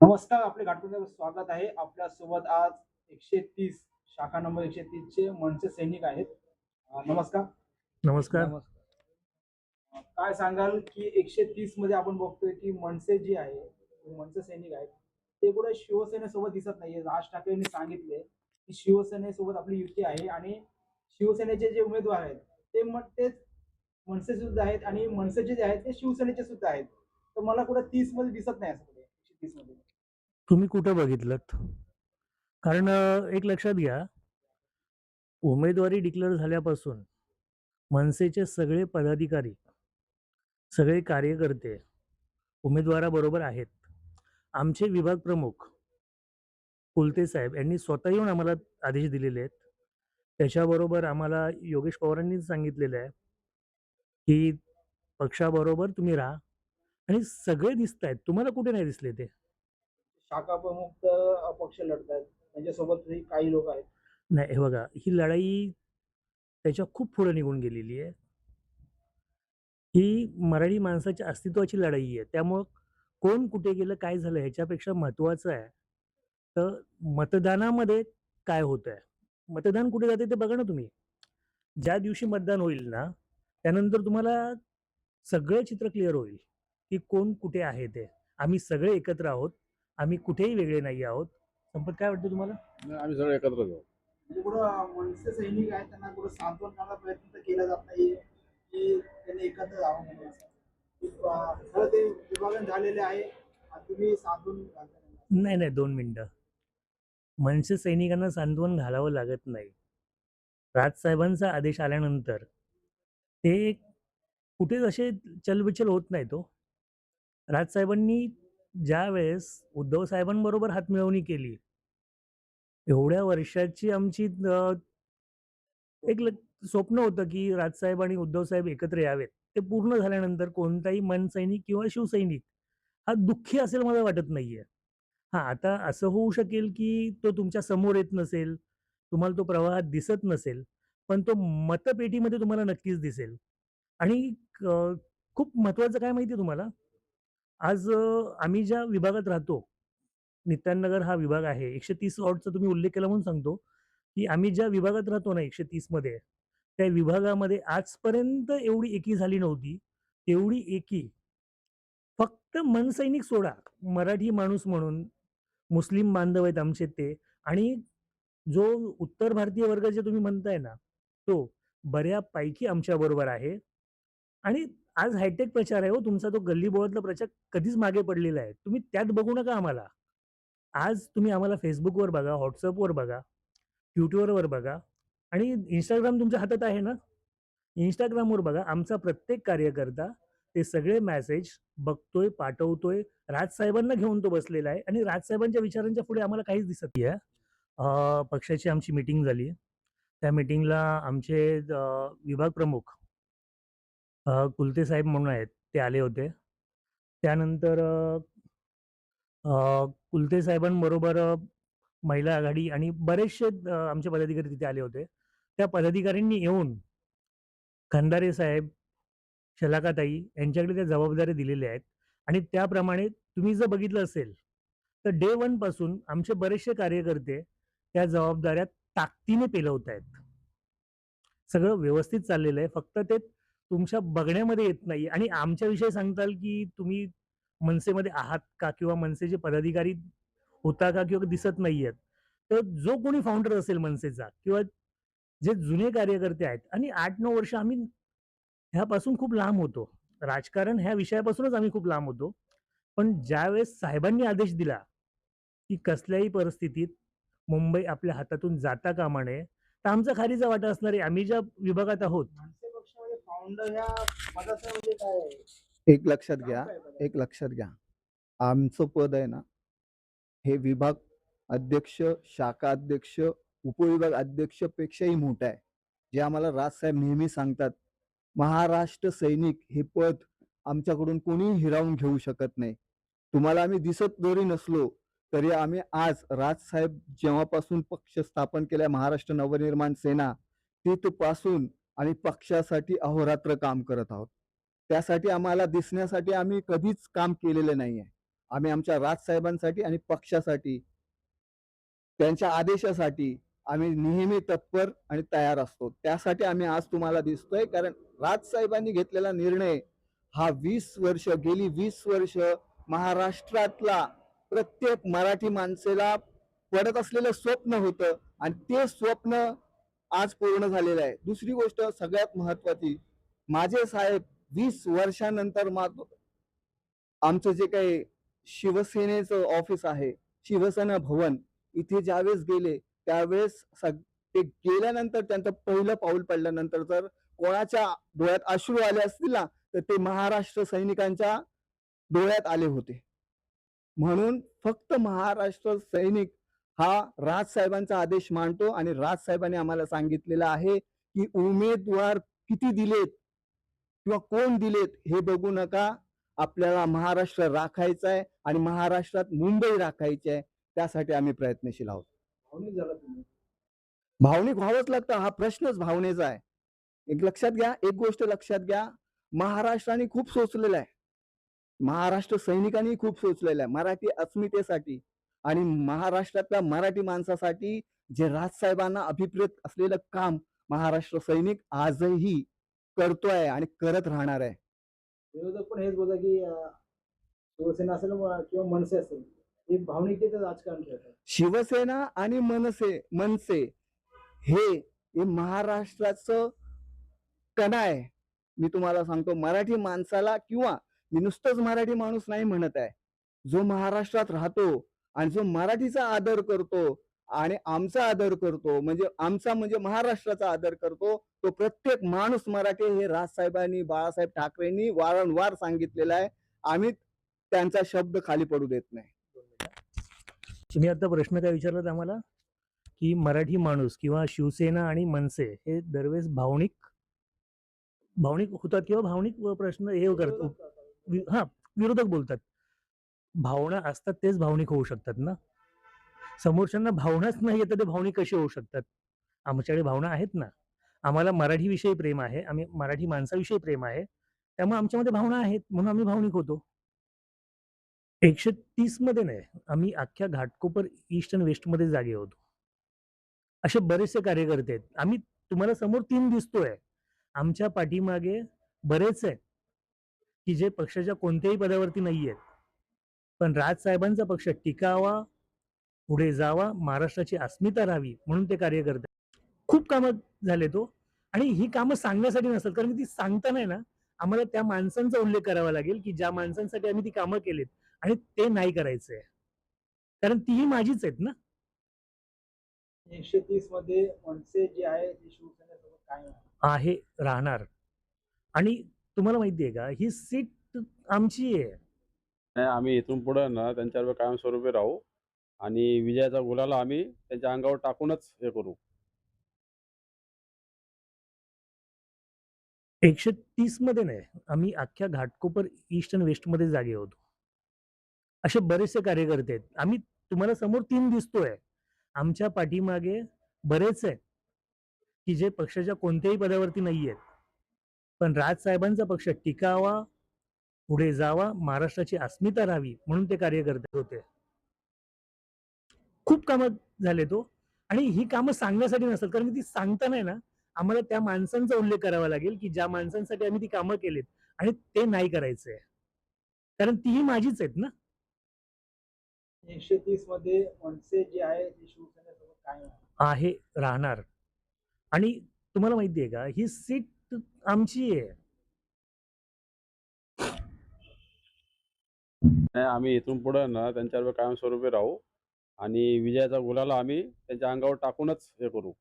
नमस्कार आपले घाटकोकर स्वागत आहे. आपल्यासोबत आज एकशे तीस शाखा नंबर एकशे तीस चे मनसे सैनिक आहेत. नमस्कार. नमस्कार. काय सांगाल की एकशे तीसमध्ये आपण बघतोय की मनसे जी आहे मनसे सैनिक आहेत ते कुठे शिवसेनेसोबत दिसत नाहीये. राज ठाकरेंनी सांगितले की शिवसेनेसोबत आपली युती आहे आणि शिवसेनेचे जे उमेदवार आहेत ते मग तेच मनसे सुद्धा आहेत आणि मनसेचे जे आहेत ते शिवसेनेचे सुद्धा आहेत. तर मला कुठे तीसमध्ये दिसत नाही असं कुठे? एकशे तीसमध्ये. तुम्ही कुठं बघितलं कारण एक लक्षात घ्या. उमेदवारी डिक्लेअर झाल्यापासून मनसेचे सगळे पदाधिकारी सगळे कार्यकर्ते उमेदवाराबरोबर आहेत. आमचे विभाग प्रमुख कुलते साहेब यांनी स्वतः येऊन आम्हाला आदेश दिलेले आहेत. त्याच्याबरोबर आम्हाला योगेश पवारांनी सांगितलेलं आहे की पक्षाबरोबर तुम्ही राहा. आणि सगळे दिसत आहेत तुम्हाला कुठे नाही दिसले ते? शाखा प्रमुख तर अपक्ष लढत आहेत त्यांच्यासोबत काही लोक आहेत. नाही हे बघा ही लढाई त्याच्या खूप पुढे निघून गेलेली आहे. ही मराठी माणसाच्या अस्तित्वाची लढाई आहे. त्यामुळं कोण कुठे गेलं काय झालं ह्याच्यापेक्षा महत्वाचं आहे. तर मतदानामध्ये काय होत आहे मतदान कुठे जाते ते बघा ना तुम्ही. ज्या दिवशी मतदान होईल ना त्यानंतर तुम्हाला सगळं चित्र क्लिअर होईल की कोण कुठे आहे ते. आम्ही सगळे एकत्र आहोत. आम्ही कुठेही वेगळे नाही आहोत. संपत काय वाटतं तुम्हाला? नाही, आम्ही सगळे एकत्र जाऊ म्हणजे कुठं मनसे सैनिक आहेत त्यांना कुठं सांत्वन करण्याचा प्रयत्न तर केला जात नाहीये की त्यांनी एकत्र राहावं म्हणून. असं. की, अं, खरं ते विभागन झालेले आहे आणि तुम्ही सांत्वन घालताय. त्यांना. नाही नाही दोन मिनटं. मनसे सैनिकांना सांत्वन घालावं लागत नाही. राजसाहेबांचा आदेश आल्यानंतर ते कुठेच असे चलबिचल होत नाही तो. राजसाहेबांनी ज्या वेळेस उद्धव साहेबांबरोबर हातमिळवणी केली एवढ्या वर्षाची आमची एक ल- स्वप्न होतं की राजसाहेब आणि उद्धव साहेब एकत्र यावेत ते पूर्ण झाल्यानंतर कोणताही मनसैनिक किंवा शिवसैनिक हा दुःखी असेल मला वाटत नाहीये हा आता असं होऊ शकेल, की तो तुमच्यासमोर येत नसेल, तुम्हाला तो प्रवाहात दिसत नसेल, पण तो मतपेटीमध्ये तुम्हाला नक्कीच दिसेल. आणि खूप महत्त्वाचं काय माहिती आहे तुम्हाला? आज आम्ही ज्या विभागात राहतो, नित्यानगर हा विभाग आहे. 130 वॉर्डचा तुम्ही उल्लेख केला म्हणून सांगतो, की आम्ही ज्या विभागात राहतो ना 130 मध्ये, त्या विभागामध्ये आजपर्यंत एवढी एकी झाली नव्हती. तेवढी एकी फक्त मनसैनिक सोडा, मराठी माणूस म्हणून मुस्लिम बांधव आहेत आमचे ते आणि जो उत्तर भारतीय वर्ग जे तुम्ही म्हणताय ना, तो बऱ्यापैकी आमच्याबरोबर आहे आणि आज हायटेक प्रचार आहे हो तुमचा तो गल्लीबोळातला प्रचार कधीच मागे पडलेला आहे. तुम्ही त्यात बघू नका आम्हाला. आज तुम्ही आम्हाला फेसबुकवर बघा, व्हॉट्सअपवर बघा, ट्विटरवर बघा आणि इंस्टाग्राम तुमच्या हातात आहे ना? इंस्टाग्रामवर बघा. आमचा प्रत्येक कार्यकर्ता ते सगळे मॅसेज बघतोय, पाठवतोय. राजसाहेबांना घेऊन तो बसलेला आहे आणि राजसाहेबांच्या विचारांच्या पुढे आम्हाला काहीच दिसत नाही पक्षाची आमची मीटिंग झाली. त्या मिटिंगला आमचे विभाग प्रमुख अ, कुलते साहेब म्हणून आहेत, ते आले होते. त्यानंतर अ, अ, कुलते साहेबांबरोबर अ, महिला आघाडी आणि बरेचसे अ, आमचे पदाधिकारी तिथे आले होते. त्या पदाधिकाऱ्यांनी येऊन खंदारे साहेब, शलाकाताई यांच्याकडे त्या जबाबदाऱ्या दिलेल्या आहेत आणि त्याप्रमाणे तुम्ही जर बघितलं असेल, तर डे वनपासून आमचे बरेचसे कार्यकर्ते त्या जबाबदाऱ्या ताकदीने पेलवतायत. सगळं व्यवस्थित चाललेलं आहे. फक्त ते तुमच्या बघण्यामध्ये येत नाही आणि आमच्याविषयी सांगताल, की तुम्ही मनसेमध्ये आहात का? किंवा मनसेचे पदाधिकारी होता का? किंवा दिसत नाहीयेत. तर जो कोणी फाउंडर असेल मनसेचा किंवा जे जुने कार्यकर्ते आहेत आणि 8-9 वर्ष आम्ही ह्यापासून खूप लांब होतो. राजकारण ह्या विषयापासूनच आम्ही खूप लांब होतो. पण ज्यावेळेस साहेबांनी आदेश दिला, की कसल्याही परिस्थितीत मुंबई आपल्या हातातून जाता कामा नये, तर आमचा खारीचा वाटा असणारे आम्ही ज्या विभागात आहोत एक लक्षात घ्या? एक लक्षात घ्या. आमचं पद आहे ना हे विभाग अध्यक्ष शाखा अध्यक्ष उपविभाग अध्यक्षपेक्षाही मोठं आहे. जे आम्हाला राजसाहेब नेहमी सांगतात महाराष्ट्र सैनिक हे पद आमच्याकडून कोणीही हिरावून घेऊ शकत नाही. तुम्हाला आम्ही दिसत जरी नसलो तरी आम्ही आज राजसाहेब जेव्हापासून पक्ष स्थापन केलाय महाराष्ट्र नवनिर्माण सेना तिथपासून आणि पक्षासाठी अहोरात्र काम करत आहोत. त्यासाठी आम्हाला दिसण्यासाठी आम्ही कधीच काम केलेलं नाहीये. आम्ही आमच्या राजसाहेबांसाठी आणि पक्षासाठी त्यांच्या आदेशासाठी आम्ही नेहमी तत्पर आणि तयार असतो. त्यासाठी आम्ही आज तुम्हाला दिसतोय कारण राजसाहेबांनी घेतलेला निर्णय हा वीस वर्ष गेली वीस वर्ष महाराष्ट्रातला प्रत्येक मराठी माणसेला पडत असलेलं स्वप्न होतं. आणि ते स्वप्न आज पूर्ण झालेलं आहे. दुसरी गोष्ट सगळ्यात महत्वाची माझे साहेब वीस वर्षानंतर मा आमचं जे काही शिवसेनेचं ऑफिस आहे शिवसेना भवन इथे ज्यावेळेस गेले त्यावेळेस सग- ते गेल्यानंतर त्यांचं पहिलं पाऊल पडल्यानंतर जर कोणाच्या डोळ्यात अश्रू आले असतील ना तर ते महाराष्ट्र सैनिकांच्या डोळ्यात आले होते. म्हणून फक्त महाराष्ट्र सैनिक हा राजसाहेबांचा आदेश मानतो आणि राजसाहेबांनी आम्हाला सांगितलेलं आहे की उमेदवार किती दिलेत किंवा कोण दिलेत हे बघू नका. आपल्याला महाराष्ट्र राखायचा आहे आणि महाराष्ट्रात मुंबई राखायची आहे. त्यासाठी आम्ही प्रयत्नशील आहोत. भावनिक झाला तुम्ही. भावनिक व्हावंच लागतं. हा प्रश्नच भावनेचा आहे. एक लक्षात घ्या. एक गोष्ट लक्षात घ्या. महाराष्ट्राने खूप सोचलेलं आहे. महाराष्ट्र सैनिकांनी खूप सोचलेलं आहे. मराठी अस्मितेसाठी. आणि महाराष्ट्रातल्या मराठी माणसासाठी जे राजसाहेबांना अभिप्रेत असलेलं काम महाराष्ट्र सैनिक आजही करतोय आणि करत राहणार आहे. विरोधक पण हेच बोलतात की शिवसेना असेल किंवा मनसे असेल हे भावनिकतेचं राजकारण खेळतात शिवसेना आणि मनसे मनसे हे हे महाराष्ट्राचं कणा आहे. मी तुम्हाला सांगतो मराठी माणसाला किंवा मी नुसतंच मराठी माणूस नाही म्हणत आहे. जो महाराष्ट्रात राहतो आणि जो मराठीचा आदर करतो आणि आमचा आदर करतो म्हणजे आमचा म्हणजे महाराष्ट्राचा आदर करतो तो प्रत्येक माणूस मराठी हे राजसाहेबांनी बाळासाहेब ठाकरेंनी वारंवार सांगितलेलं आहे. आम्ही त्यांचा शब्द खाली पडू देत नाही. तुम्ही आता प्रश्न काय विचारलात आम्हाला? की मराठी माणूस किंवा शिवसेना आणि मनसे हे दरवेळेस भावनिक भावनिक होतात किंवा भावनिक प्रश्न हे करतात. वि- हा विरोधक बोलतात. भावना असतात तेच भावनिक होऊ शकतात ना? समोरच्यांना भावनाच नाही येतं तर ते भावनिक कसे होऊ शकतात? आमच्याकडे भावना आहेत ना. आम्हाला मराठीविषयी प्रेम आहे आम्ही मराठी माणसाविषयी प्रेम आहे त्यामुळे आमच्यामध्ये भावना आहेत म्हणून आम्ही भावनिक होतो. एकशे तीसमध्ये नाही आम्ही अख्ख्या घाटकोपर ईस्ट आणि वेस्टमध्ये जागे होतो. असे बरेचसे कार्यकर्ते आहेत. आम्ही तुम्हाला समोर तीन दिसतोय. आमच्या पाठीमागे बरेच आहेत की जे पक्षाच्या कोणत्याही पदावरती नाही आहेत पण राजसाहेबांचा पक्ष टिकावा पुढे जावा महाराष्ट्राची अस्मिता राहावी म्हणून ते कार्य करतात खूप कामं झाले तो. आणि ही कामं सांगण्यासाठी नसतात कारण ती सांगता नाही ना आम्हाला त्या माणसांचा उल्लेख करावा लागेल की ज्या माणसांसाठी आम्ही ती कामं केलीत आणि ते नाही करायचंय कारण तीही माझीच आहेत ना. एकशे तीसमध्ये जे आहे काय आहे राहणार. आणि तुम्हाला माहिती आहे का ही सीट आमची आहे. नाही आम्ही इथून पुढे ना त्यांच्यावर कायमस्वरूपी राहू आणि विजयाचा गुलाला आम्ही त्यांच्या अंगावर टाकूनच हे करू. एकशे तीसमध्ये नाही आम्ही अख्ख्या घाटकोपर ईस्ट आणि वेस्टमध्ये जागे होतो. असे बरेचसे कार्यकर्ते आहेत. आम्ही तुम्हाला समोर तीन दिसतोय. आमच्या पाठीमागे बरेच आहेत की जे पक्षाच्या कोणत्याही पदावरती नाही आहेत पण राजसाहेबांचा पक्ष टिकावा पुढे जावा महाराष्ट्राची अस्मिता राहावी म्हणून ते कार्य करत होते. खूप कामं झाले तो. आणि ही कामं सांगण्यासाठी नसतात कारण ती सांगता नाही ना आम्हाला त्या माणसांचा उल्लेख करावा लागेल की ज्या माणसांसाठी आम्ही ती कामं केलीत आणि ते नाही करायचंय कारण तीही माझीच आहेत ना. एकशे तीसमध्ये जे काय आहे. आहे राहणार. आणि तुम्हाला माहिती आहे का ही सीट आमची आहे. नाही आम्ही इथून पुढे ना त्यांच्यावर कायमस्वरूपी राहू आणि विजयाचा गुलाला आम्ही त्यांच्या अंगावर टाकूनच हे करू.